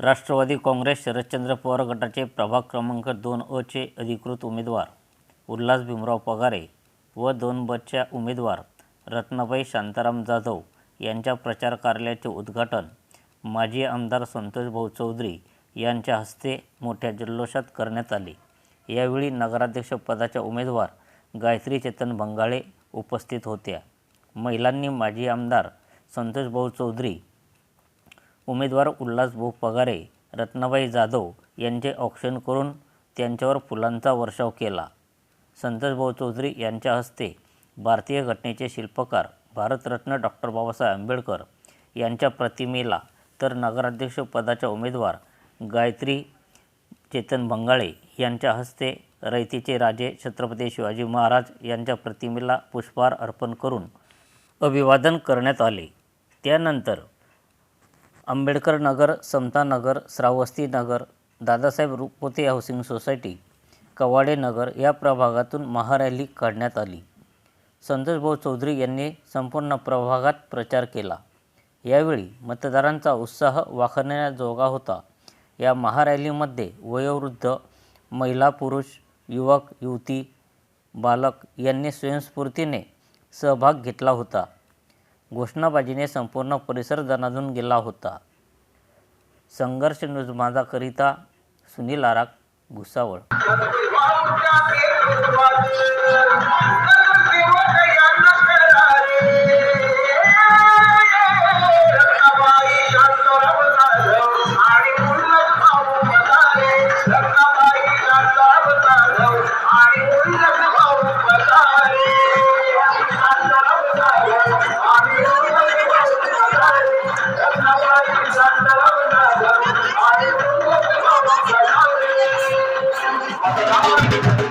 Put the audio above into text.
राष्ट्रवादी काँग्रेस शरदचंद्र पवार गटाचे प्रभाग क्रमांक दोन अ चे अधिकृत उमेदवार उल्हास भीमराव पगारे व दोन बच्या उमेदवार रत्नाबाई शांताराम जाधव यांच्या प्रचार कार्यालयाचे उद्घाटन माजी आमदार संतोषभाऊ चौधरी यांच्या हस्ते मोठ्या जल्लोषात करण्यात आले. यावेळी नगराध्यक्ष पदाच्या उमेदवार गायत्री चेतन बंगाळे उपस्थित होत्या. महिलांनी माजी आमदार संतोषभाऊ चौधरी उमेदवार उल्हासभाऊ पगारे रत्नाबाई जाधव यांचे औक्षण करून त्यांच्यावर फुलांचा वर्षाव केला. संतोषभाऊ चौधरी यांच्या हस्ते भारतीय घटनेचे शिल्पकार भारतरत्न डॉक्टर बाबासाहेब आंबेडकर यांच्या प्रतिमेला तर नगराध्यक्ष पदाच्या उमेदवार गायत्री चेतन भंगाळे यांच्या हस्ते रयतीचे राजे छत्रपती शिवाजी महाराज यांच्या प्रतिमेला पुष्पहार अर्पण करून अभिवादन करण्यात आले. त्यानंतर आंबेडकर नगर समता नगर श्रावस्ती नगर दादासाहेब रुपवते हाऊसिंग सोसायटी कवाडे नगर या प्रभागातून महारॅली काढण्यात आली. संतोषभाऊ चौधरी यांनी संपूर्ण प्रभागात प्रचार केला. यावेळी मतदारांचा उत्साह वाखरण्याजोगा होता. या महारॅलीमध्ये वयोवृद्ध महिला पुरुष युवक युवती बालक यांनी स्वयंस्फूर्तीने सहभाग घेतला होता. घोषणाबाजीने संपूर्ण परिसर जनाजून गेला होता. संघर्ष न्यूज माझाकरिता सुनील आराग भुसावळ. Thank you.